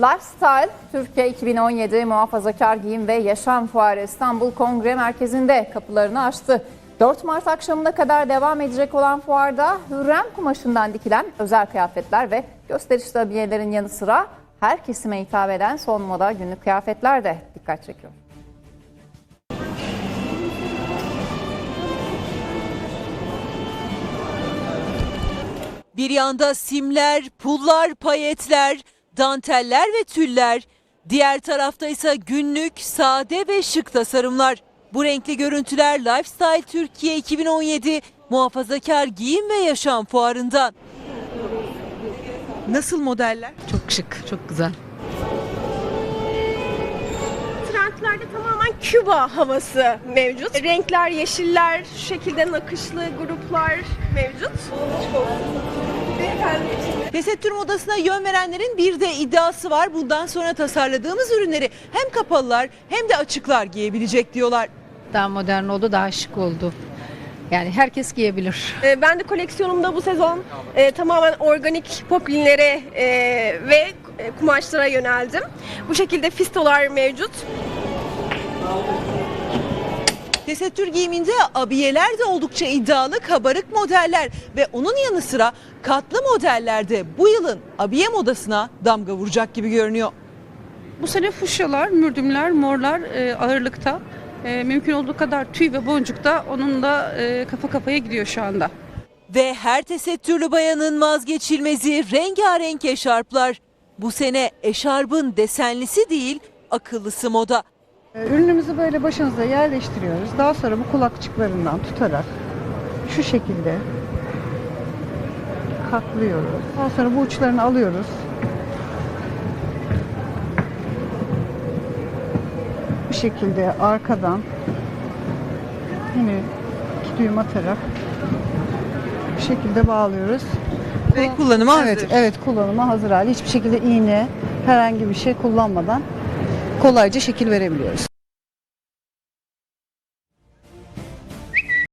Lifestyle Türkiye 2017 Muhafazakar Giyim ve Yaşam Fuarı İstanbul Kongre Merkezi'nde kapılarını açtı. 4 Mart akşamına kadar devam edecek olan fuarda Hürrem kumaşından dikilen özel kıyafetler ve gösterişli abiyelerin yanı sıra her kesime hitap eden son moda günlük kıyafetler de dikkat çekiyor. Bir yanda simler, pullar, payetler, danteller ve tüller. Diğer tarafta ise günlük, sade ve şık tasarımlar. Bu renkli görüntüler Lifestyle Türkiye 2017 muhafazakar giyim ve yaşam fuarından. Nasıl modeller? Çok şık, çok güzel. Trendlerde tamamen Küba havası mevcut. Renkler, yeşiller, şu şekilde nakışlı gruplar mevcut. Tesettür modasına yön verenlerin bir de iddiası var. Bundan sonra tasarladığımız ürünleri hem kapalılar hem de açıklar giyebilecek diyorlar. Daha modern oldu, daha şık oldu. Yani herkes giyebilir. Ee, Ben de koleksiyonumda bu sezon e, tamamen organik poplinlere e, ve e, kumaşlara yöneldim. Bu şekilde fistolar mevcut. Tesettür giyiminde abiyeler de oldukça iddialı kabarık modeller ve onun yanı sıra katlı modellerde bu yılın abiye modasına damga vuracak gibi görünüyor. Bu sene fuşyalar, mürdümler, morlar e, ağırlıkta. E, mümkün olduğu kadar tüy ve boncuk da onunla e, kafa kafaya gidiyor şu anda. Ve her tesettürlü bayanın vazgeçilmezi rengarenk eşarplar. Bu sene eşarbın desenlisi değil akıllısı moda. Ee, Ürünümüzü böyle başınıza yerleştiriyoruz. Daha sonra bu kulakçıklarından tutarak şu şekilde katlıyoruz. Daha sonra bu uçlarını alıyoruz. Bu şekilde arkadan yine iki düğüm atarak bu şekilde bağlıyoruz. Ve kullanıma Evet, evet kullanıma hazır hali. Hiçbir şekilde iğne, herhangi bir şey kullanmadan kolayca şekil verebiliyoruz.